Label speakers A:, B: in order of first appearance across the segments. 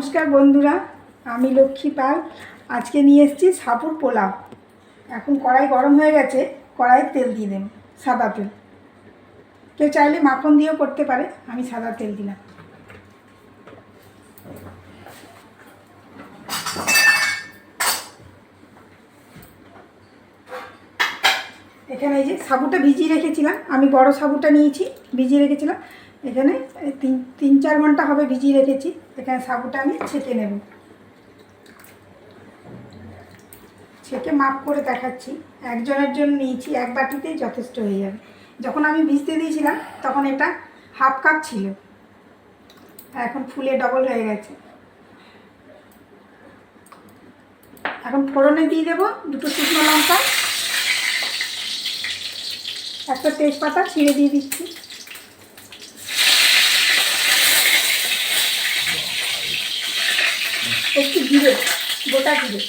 A: নমস্কার বন্ধুরা, আমি লক্ষ্মী পাল। আজকে নিয়ে এসেছি সাপুর পোলাও। এখন কড়াই গরম হয়ে গেছে, কড়াইয়ে তেল দিয়ে দেব, সাদা তেল। কেউ চাইলে মাখন দিয়েও করতে পারে, আমি সাদা তেল দিলাম। এখানে এই যে সাবুটা ভিজিয়ে রেখেছিলাম, আমি বড় সাবুটা নিয়েছি, ভিজিয়ে রেখেছিলাম। এখানে তিন তিন, চার ঘণ্টা হবে ভিজিয়ে রেখেছি। এখানে সাবুটা আমি ছেঁকে নেব। ছেঁকে মাপ করে দেখাচ্ছি। একজনের জন্য নিয়েছি এক বাটিতেই যথেষ্ট হয়ে যাবে। যখন আমি ভিজতে দিয়েছিলাম, তখন এটা হাফ কাপ ছিল। এখন ফুলে ডবল হয়ে গেছে। এখন ফোড়নে দিয়ে দেবো দুটো শুকনো লঙ্কা। একটা তেজপাতা ছিঁড়ে দিয়ে দিচ্ছি। একটু জিরে গোটা জিরে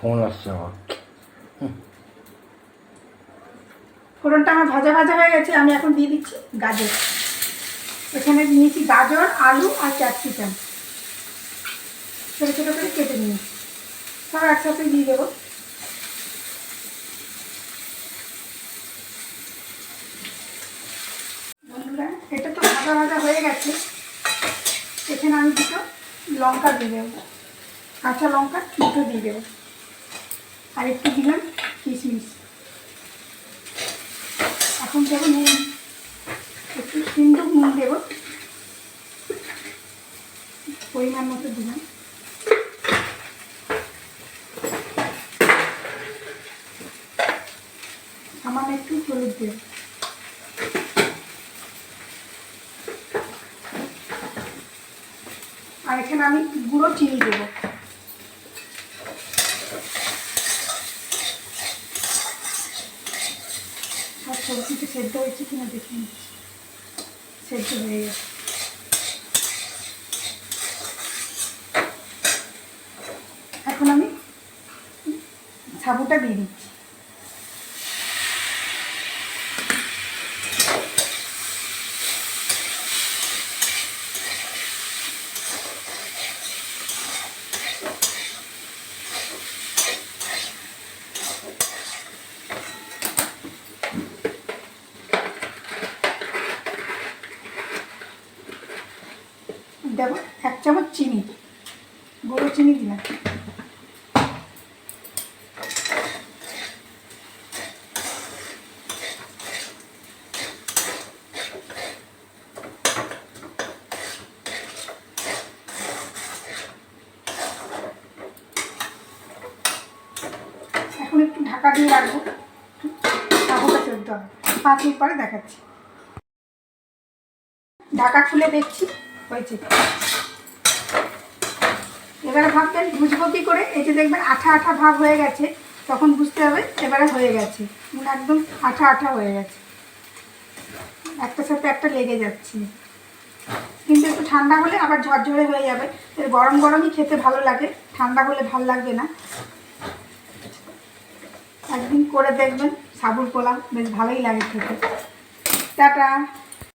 B: ফোন আসছে আমার।
A: ফোড়নটা আমার ভাজা ভাজা হয়ে গেছে আমি এখন দিয়ে দিচ্ছি গাজর। এখানে নিয়েছি গাজর আলু আর ক্যাপসিকাম। ছোটো ছোটো করে কেটে নিয়ে সব একসাথে দিয়ে দেবো। বন্ধুরা, এটা তো ভাজা ভাজা হয়ে গেছে। এখানে আমি দুটো লঙ্কা দিয়ে দেবো। কাঁচা লঙ্কা, দুটো দিয়ে দেবো। আর একটু দিলাম কিশমিশ। এখন দেবো নুন। একটু সিন্ধু নুন দেবো। পরিমাণ মতো দিলাম। সামান্য একটু হলুদ দেবো আর এখানে আমি গুঁড়ো চিনি দেবো। আর সবজিটা সেদ্ধ হয়েছে কিনা দেখে সেদ্ধ হয়ে গেছে। এখন আমি সাবুটা দিয়ে দিচ্ছি। দেবো এক চামচ চিনি। গুঁড়ো চিনি দিলাম। এখন একটু ঢাকা দিয়ে রাখব। সাবুটা সেদ্ধ হবে। পাঁচ মিনিট পরে দেখাচ্ছি। ঢাকা খুলে দেখছি। হয়েছে। এবারে ভাববেন বুঝব কী করে, এই যে দেখবেন আঠা আঠা ভাব হয়ে গেছে, তখন বুঝতে হবে এবারে হয়ে গেছে। মানে একদম আঠা আঠা হয়ে গেছে। একটার সাথে একটা লেগে যাচ্ছে। কিন্তু একটু ঠান্ডা হলে আবার ঝরঝরে হয়ে যাবে। গরম গরমই খেতে ভালো লাগে, ঠান্ডা হলে ভালো লাগবে না। একদিন করে দেখবেন সাবুর পোলাও, বেশ ভালোই লাগে খেতে। টাটা!